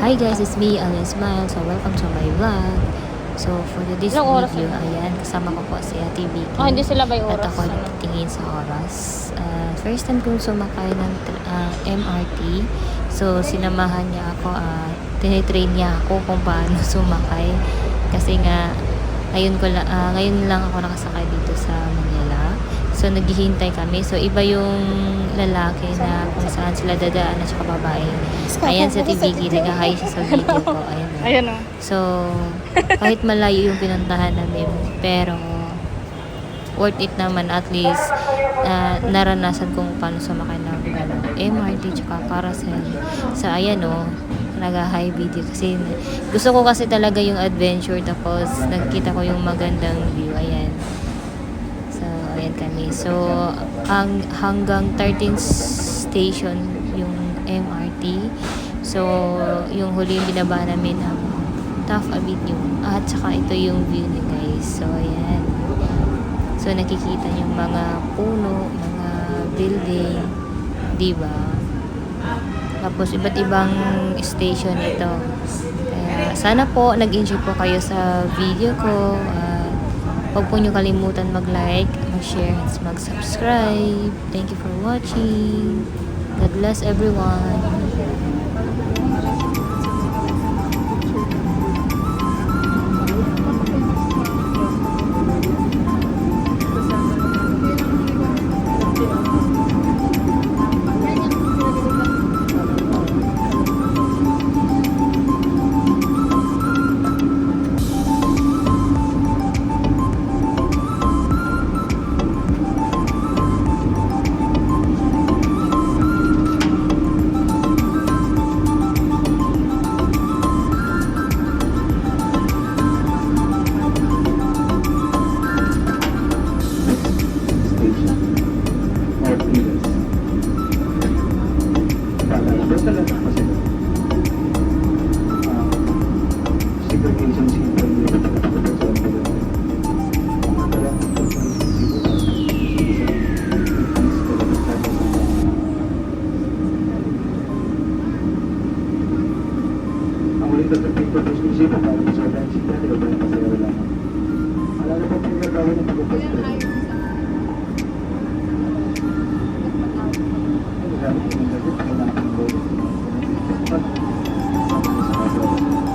guys, it's me, Alan Smile. So, welcome to my vlog. So, for this Ilang oras video, na? ayan, kasama ko po si Ate Vicky. Oh, hindi sila by At oras. ako ano? tingin sa oras. Ah, first time kong sumakay ng tr- ah, MRT. So, sinamahan niya ako. Uh, tinitrain niya ako kung paano sumakay. Kasi nga, ngayon, ko la- ah, ngayon lang ako nakasakay dito sa Manila. So, naghihintay kami. So, iba yung lalaki na kung saan sila dadaan at saka babae. Ayan sa TV, nag-hi siya sa video ko. Ayan. oh. Ayan o. So, kahit malayo yung pinuntahan namin, pero worth it naman at least ah, naranasan kung paano sumakay ng ano, MRT tsaka carousel. So, ayan o, nag-high video kasi gusto ko kasi talaga yung adventure tapos nagkita ko yung magandang view. Ayan. Ayan kami. So, ang hanggang 13th station yung MRT. So, yung huli yung binaba namin ang Taft Avenue. At saka ito yung view ni guys. So, ayan. So, nakikita yung mga puno, mga building. Diba? Tapos, iba't ibang station ito. Kaya, sana po, nag-enjoy po kayo sa video ko. At, huwag po nyo kalimutan mag-like, mag-share, mag-subscribe. Thank you for watching. God bless everyone. Ulit na tapos ko sa isip ko para sa dahil siya di ba kasi wala. Alala ko kung gagawin ng pagpapalagay. Thank